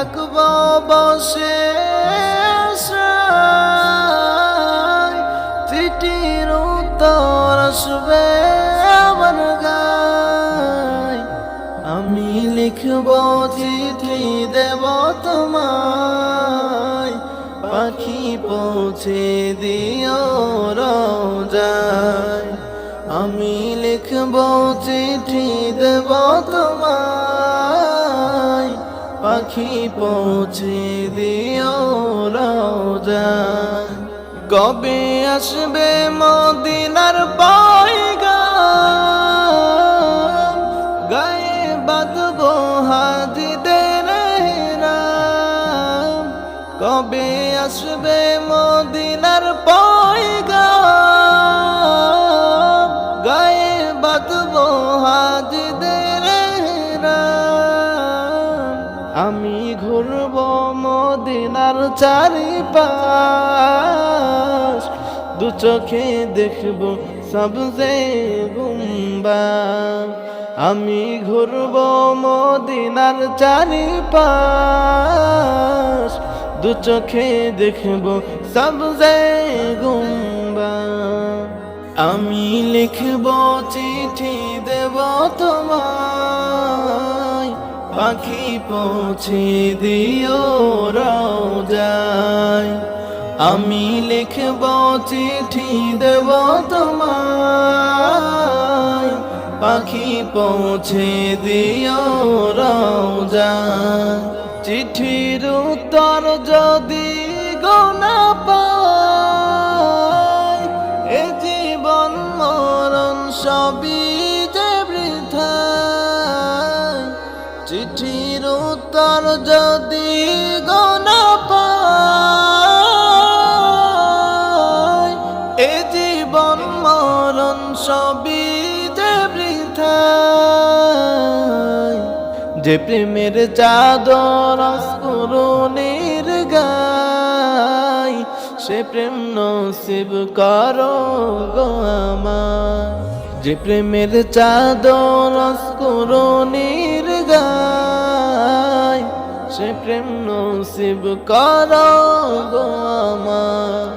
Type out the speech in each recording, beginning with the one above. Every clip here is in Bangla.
থাকব বসে চিঠির উত্তর আসবে আমার গায়। আমি লিখব চিঠি, দেব তোমায়। পাখি পৌঁছে দিও রায় আমি লিখব চিঠি, দেব তোমায়। পাখি পৌঁছে দিও রায় কবে আসবে মদিনার পাইগা গায়ে বাঁধব হাজিদের কবে আসবে মদিনার পয়গা আমি ঘুরব মদিনার চারিপাশ। দু চোখে দেখব সবজে গুম্বা আমি ঘুরব মদিনার চারিপাশ। দু চোখে দেখব সবজে গুম্বা আমি লিখব চিঠি দেব তোমায় পাখি পৌঁছে দিও রায় আমি লিখব চিঠি, দেব তোমায়। পাখি পৌঁছে দিও রায় চিঠির উত্তর যদি গোনা পায়, এ জীবন মরণ সবই চিঠির উত্তর যদি গোনা পায়, এ জীবন মরণ সবই যে যে প্রেমের চাদর করুণের গাই সে প্রেম নসিব করো গো আমার যে প্রেমের চাদর করুণের গাই সে প্রেম নসিব করো গো আমার।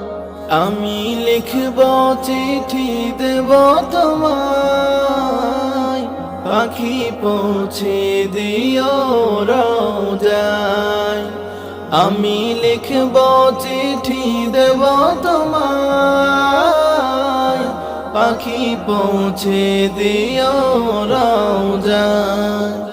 আমি লিখব চিঠি দেব তোমায়, পাখি পৌঁছে দিও রায় আমি লিখব চিঠি দেব তোমায়। পাখি পৌঁছে দিও রায়